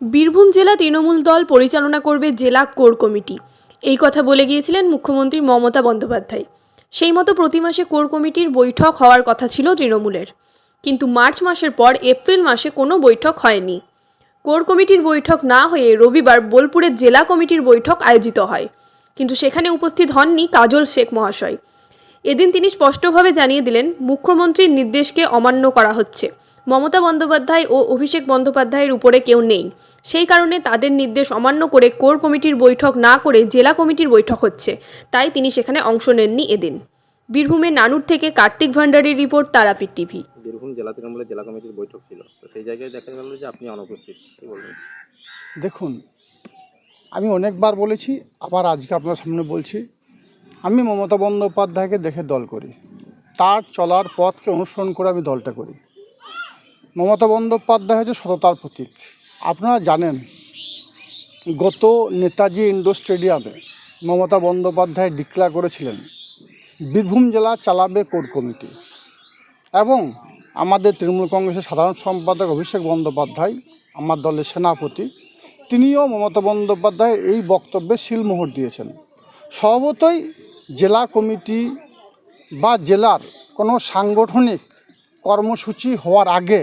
বীরভূম জেলা তৃণমূল দল পরিচালনা করবে জেলা কোর কমিটি। এই কথা বলে গিয়েছিলেন মুখ্যমন্ত্রী মমতা বন্দ্যোপাধ্যায়। সেই মতো প্রতি মাসে কোর কমিটির বৈঠক হওয়ার কথা ছিল তৃণমূলের। কিন্তু মার্চ মাসের পর এপ্রিল মাসে কোনো বৈঠক হয়নি। কোর কমিটির বৈঠক না হয়ে রবিবার বোলপুরের জেলা কমিটির বৈঠক আয়োজিত হয়। কিন্তু সেখানে উপস্থিত হননি কাজল শেখ মহাশয়। এদিন তিনি স্পষ্টভাবে জানিয়ে দিলেন, মুখ্যমন্ত্রীর নির্দেশকে অমান্য করা হচ্ছে। মমতা বন্দ্যোপাধ্যায় ও অভিষেক বন্দ্যোপাধ্যায়ের উপরে কেউ নেই। সেই কারণে তাদের নির্দেশ অমান্য করে কোর কমিটির বৈঠক না করে জেলা কমিটির বৈঠক হচ্ছে। তাই তিনি সেখানে অংশ নেননি এদিন। বীরভূমের নানুর থেকে কার্তিক ভান্ডারীর রিপোর্ট তারাপীঠ টিভি। বীরভূম জেলা তৃণমূলের জেলা কমিটির বৈঠক ছিল। তো সেই জায়গায় দেখা গেল যে আপনি অনুপস্থিত। কি বলবেন? দেখুন আমি অনেকবার বলেছি আবার আজকে আপনার সামনে বলছি আমি মমতা বন্দ্যোপাধ্যায়কে দেখে দল করি। তার চলার পথকে অনুসরণ করে আমি দলটা করি। মমতা বন্দ্যোপাধ্যায় হচ্ছে সততার প্রতীক। আপনারা জানেন, গত নেতাজি ইন্ডোর স্টেডিয়ামে মমতা বন্দ্যোপাধ্যায় ডিক্লেয়ার করেছিলেন, বীরভূম জেলা চালাবে কোর কমিটি। এবং আমাদের তৃণমূল কংগ্রেসের সাধারণ সম্পাদক অভিষেক বন্দ্যোপাধ্যায়, আমার দলের সেনাপতি, তিনিও মমতা বন্দ্যোপাধ্যায় এই বক্তব্যে শিলমোহর দিয়েছেন। স্বভাবতই জেলা কমিটি বা জেলার কোনো সাংগঠনিক কর্মসূচি হওয়ার আগে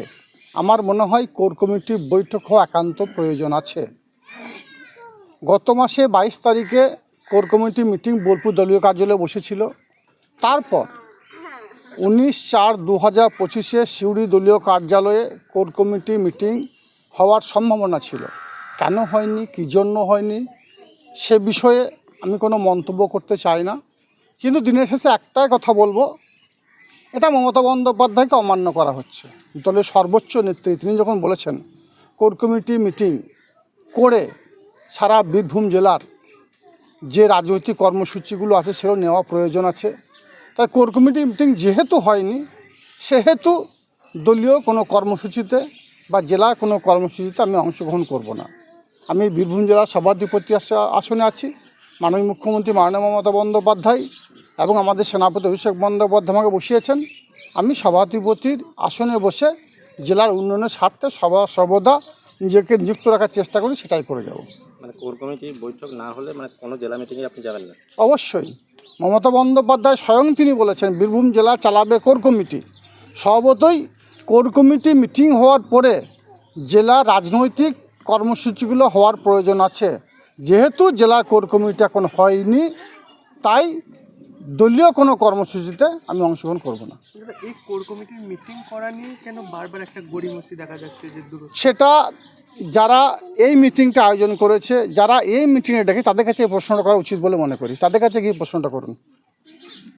আমার মনে হয় কোর কমিটির বৈঠক হওয়া একান্ত প্রয়োজন আছে। গত মাসে বাইশ তারিখে কোর কমিটি মিটিং বোলপুর দলীয় কার্যালয়ে বসেছিল। তারপর উনিশ চার দু হাজার পঁচিশে সিউড়ি দলীয় কার্যালয়ে কোর কমিটি মিটিং হওয়ার সম্ভাবনা ছিল। কেন হয়নি? কী জন্য হয়নি? সে বিষয়ে আমি কোনো মন্তব্য করতে চাই না। কিন্তু দিনের শেষে একটাই কথা বলব এটা মমতা বন্দ্যোপাধ্যায়কে অমান্য করা হচ্ছে। দলের সর্বোচ্চ নেত্রী, তিনি যখন বলেছেন, কোর কমিটি মিটিং করে সারা বীরভূম জেলার যে রাজনৈতিক কর্মসূচিগুলো আছে, সেগুলো নেওয়া প্রয়োজন আছে। তাই কোর কমিটি মিটিং যেহেতু হয়নি, সেহেতু দলীয় কোনো কর্মসূচিতে বা জেলা কোনো কর্মসূচিতে আমি অংশগ্রহণ করব না। আমি বীরভূম জেলার সভাধিপতি আস- আসনে আছি। মাননীয় মুখ্যমন্ত্রী মাননীয় মমতা বন্দ্যোপাধ্যায় এবং আমাদের সেনাপতি অভিষেক বন্দ্যোপাধ্যায় আমাকে বসিয়েছেন। আমি সভাধিপতির আসনে বসে জেলার উন্নয়নের স্বার্থে সভা সর্বদা নিজেকে নিযুক্ত রাখার চেষ্টা করি সেটাই করে যাব। মানে কোর কমিটির বৈঠক না হলে মানে কোনো জেলা মিটিংয়ে আপনি যাবেন না? অবশ্যই। মমতা বন্দ্যোপাধ্যায় স্বয়ং তিনি বলেছেন বীরভূম জেলা চালাবে কোর কমিটি। স্বভাবতই কোর কমিটি মিটিং হওয়ার পরে জেলা রাজনৈতিক কর্মসূচিগুলো হওয়ার প্রয়োজন আছে। যেহেতু জেলা কোর কমিটি এখন হয়নি তাই দলীয় কোনো কর্মসূচিতে আমি অংশগ্রহণ করব না। এই কোর কমিটির মিটিং করা নিয়ে কেন বারবার একটা গড়িমসি দেখা যাচ্ছে যে সেটা যারা এই মিটিংটা আয়োজন করেছে যারা এই মিটিংয়ে ডেকে তাদের কাছে এই প্রশ্নটা করা উচিত বলে মনে করি। তাদের কাছে গিয়ে প্রশ্নটা করুন।